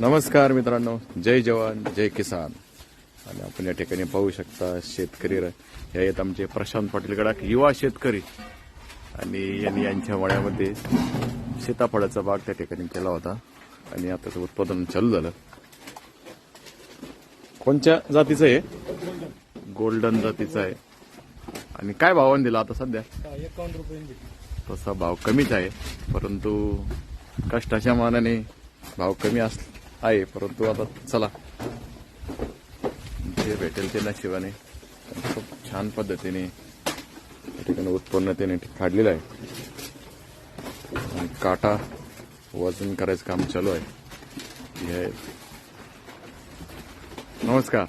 नमस्कार मित्रांनो. जय जवान जय किसान. आणि आपण या ठिकाणी पाहू शकता शेतकरी र- हे आहेत आमचे प्रशांत पाटील गडाख युवा शेतकरी. आणि यांनी यांच्या मळ्यामध्ये सीताफळाचा बाग त्या ठिकाणी केला होता. आणि आता उत्पादन चालू झालं. कोणत्या जातीचं आहे गोल्डन जातीचं आहे. आणि काय भावाने दिला आता सध्या? एकावन्न रुपये तसा भाव कमीच आहे. परंतु कष्टाच्या मानाने भाव कमी असला. आहे परंतु आता चला. जे भेटेल ते नशिबाने खूप छान पद्धतीने या ठिकाणी उत्पन्न त्याने काढलेलं आहे. आणि काटा वजन करायचं काम चालू आहे. हे आहे. नमस्कार.